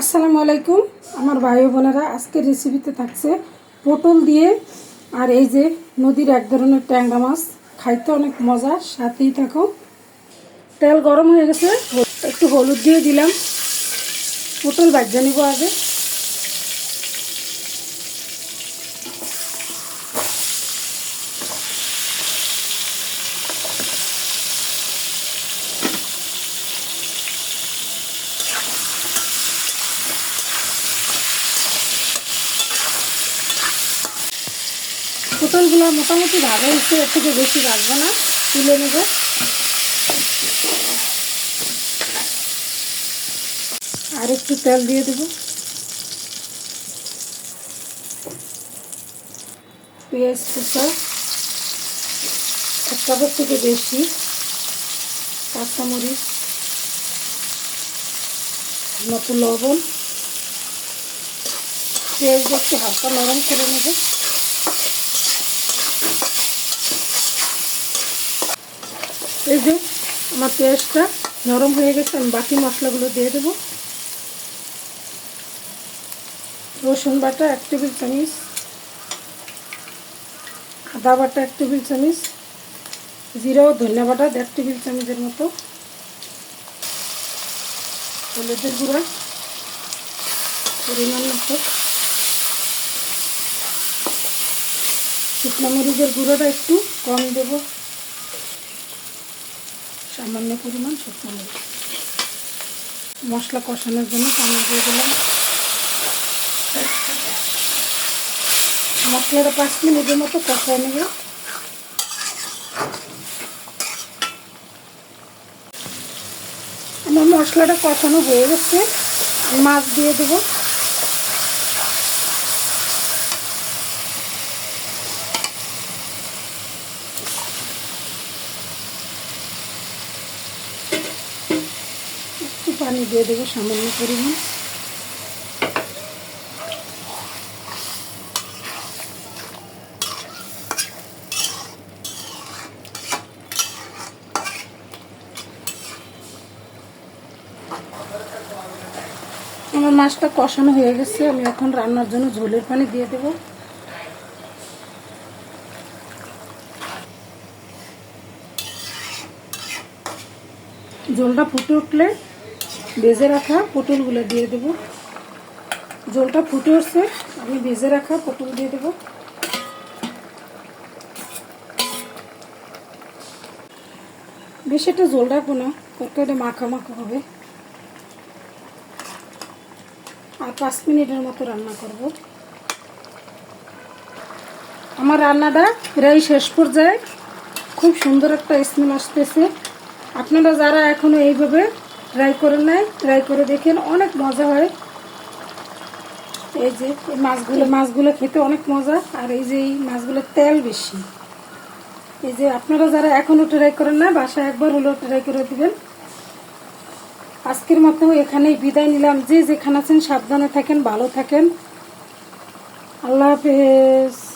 আসসালামু আলাইকুম। আমার ভাই বোনেরা, আজকের রেসিপিতে থাকছে পটল দিয়ে আর এই যে নদীর এক ধরনের ট্যাংরা মাছ। খাইতে অনেক মজা, সাথেই থাকো। তেল গরম হয়ে গেছে, একটু হলুদ দিয়ে দিলাম। পটল বাজ্যা নিব আগে। পটলগুলো মোটামুটি ভাজা হচ্ছে এর থেকে বেশি ভাজবো না, তুলে নেব। আর একটু তেল দিয়ে দেব। পেঁয়াজ কুচা, এক কাপের থেকে বেশি, কাঁচামরিচ মতো লবণ। পেঁয়াজ একটু হালকা নরম করে নেবে। এই যে আমার পেঁয়াজটা নরম হয়ে গেছে, আমি বাকি মশলাগুলো দিয়ে দেবো। রসুন বাটা এক টেবিল চামচ, আদা বাটা এক টেবিল চামচ, জিরা ও ধনিয়া বাটা দেড় টেবিল চামচের মতো, হলুদের গুঁড়া পরিমাণ মতো। শুকনো মরিচের গুঁড়োটা একটু কম দেবো। সামান্য পরিমাণ শুকনো মরিচ। মশলা কষানোর জন্য পানি দিয়ে দিলাম। মশলাটা পাঁচ মিনিটের মতো কষায় নেবে। আমার মশলাটা কষানো হয়ে গেছে। মাছ দিয়ে দেবো। পানি দিয়ে দেবো সামান্য পরিমাণ। আমার মাছটা কষানো হয়ে গেছে, আমি এখন রান্নার জন্য ঝোলের পানি দিয়ে দেবো। জলটা ফুটে উঠলে ভেজে রাখা পটলগুলো দিয়ে দেব। জলটা ফুটে উঠছে আমি ভেজে রাখা পটল দিয়ে দেব। বেশি একটা জল রাখব না তরকারিটা মাখা মাখা হবে। আর পাঁচ মিনিটের মতো রান্না করব। আমার রান্নাটা প্রায় শেষ পর্যায়ে। খুব সুন্দর একটা স্মেল আসতেছে। আপনারা যারা এখনও এইভাবে ট্রাই করে নেয় ট্রাই করে দেখেন অনেক মজা হয়। এই যে এই মাছগুলো মাছগুলো খেতে অনেক মজা, আর এই যে এই মাছগুলোর তেল বেশি। এই যে আপনারা যারা এখনও ট্রাই করেন না, বাসায় একবার হলেও ট্রাই করে দিবেন। আজকের মতো এখানেই বিদায় নিলাম। যে যেখানে আছেন সাবধানে থাকেন, ভালো থাকেন। আল্লাহ হাফেজ।